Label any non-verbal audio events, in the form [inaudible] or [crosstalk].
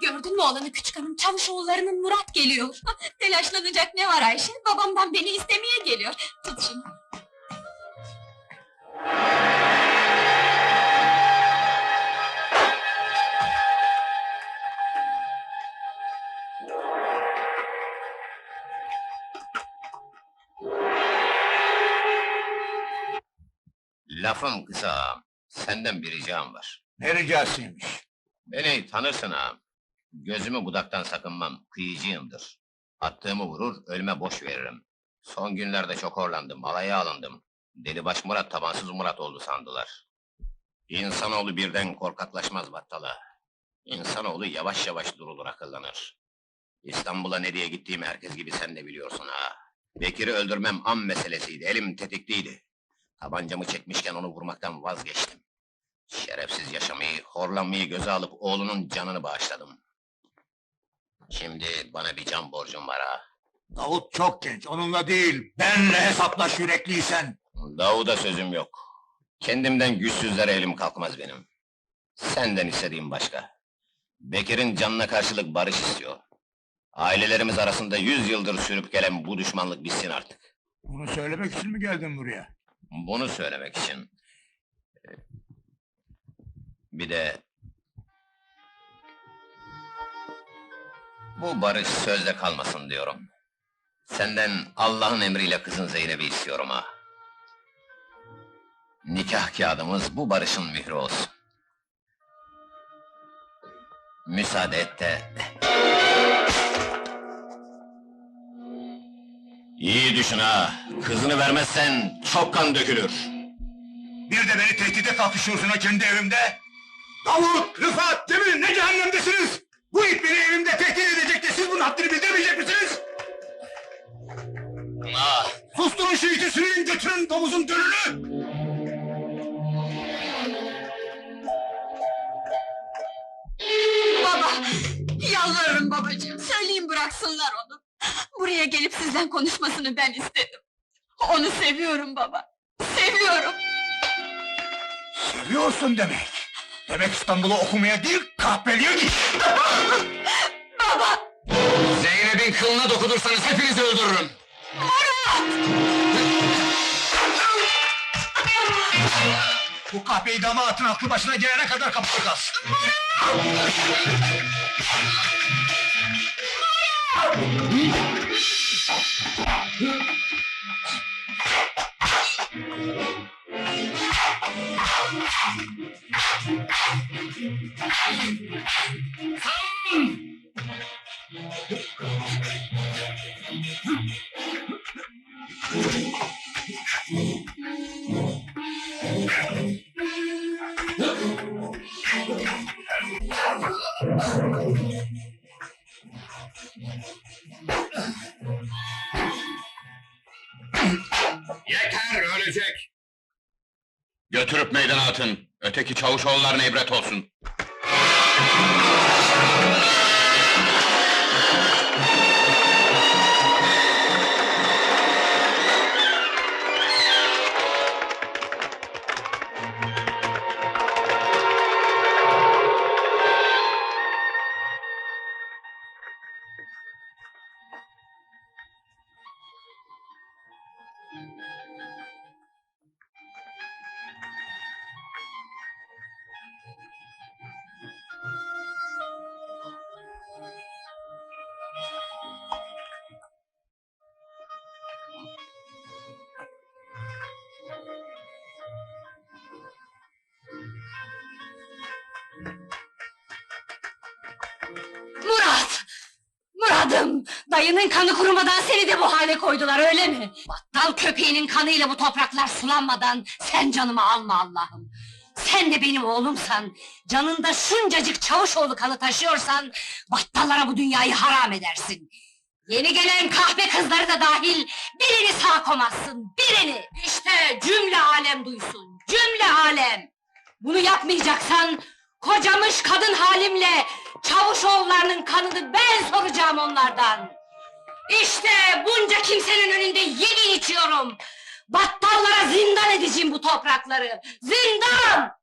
Gördün mü oğlanı küçük hanım? Çavuşoğullarının Murat geliyor. Telaşlanacak ne var Ayşe? Babamdan beni istemeye geliyor. Tut şunu. Lafım kısa ağam. Senden bir ricam var. Ne ricasıymış? Beni tanırsın ağam. Gözümü budaktan sakınmam, kıyıcıyımdır. Attığımı vurur, ölüme boş veririm. Son günlerde çok horlandım, alaya alındım. Delibaş Murat tabansız Murat oldu sandılar. İnsanoğlu birden korkaklaşmaz battala. İnsanoğlu yavaş yavaş durulur akıllanır. İstanbul'a nereye gittiğimi herkes gibi sen de biliyorsun ha. Bekir'i öldürmem an meselesiydi, elim tetikliydi. Tabancamı çekmişken onu vurmaktan vazgeçtim. Şerefsiz yaşamayı, horlanmayı göze alıp oğlunun canını bağışladım. Şimdi bana bir can borcum var ha. Davut çok genç, onunla değil. Benle hesaplaş yürekliysen. Davud'a sözüm yok. Kendimden güçsüzlere elim kalkmaz benim. Senden istediğim başka. Bekir'in canına karşılık barış istiyor. Ailelerimiz arasında yüz yıldır sürüp gelen bu düşmanlık bitsin artık. Bunu söylemek için mi geldin buraya? Bunu söylemek için... Bir de... Bu barış sözde kalmasın diyorum. Senden Allah'ın emriyle kızın Zeynep'i istiyorum ha. Nikah kağıdımız bu barışın mührü olsun. Müsaade et de... İyi düşün ha, kızını vermezsen çok kan dökülür. Bir de beni tehdide kalkışıyorsun ha kendi evimde. Davut, Rıfat, Cemil ne cehennemdesiniz? Bu it beni evimde tehdit edecek de siz bunun haddini bildirmeyecek misiniz? Ah, Susturun şu iti sürüyün götürün domuzun dönünü! Baba! Yalvarırım babacığım. Söyleyin bıraksınlar onu. Buraya gelip sizden konuşmasını ben istedim. Onu seviyorum baba. Seviyorum. Seviyorsun demek. Demek İstanbul'a okumaya değil, kahpeliğe git. [laughs] Baba! Zeynep'in kılına dokunursanız hepinizi öldürürüm. Bu kahpeyi damatın aklı başına gelene kadar kapıda kalsın. Yeter, ölecek! Götürüp meydana atın. Öteki çavuşoğullarına ibret olsun. Murat! Murad'ım! Dayının kanı kurumadan seni de bu hale koydular öyle mi? Battal köpeğinin kanıyla bu topraklar sulanmadan sen canımı alma Allah'ım. Sen de benim oğlumsan, canında şuncacık çavuşoğlu kanı taşıyorsan, battallara bu dünyayı haram edersin. Yeni gelen kahpe kızları da dahil birini sağ komazsın, birini! İşte cümle alem duysun, cümle alem! Bunu yapmayacaksan, kocamış kadın halimle Çavuşoğullarının kanını ben soracağım onlardan. İşte bunca kimsenin önünde yemin içiyorum. Battallara zindan edeceğim bu toprakları. Zindan!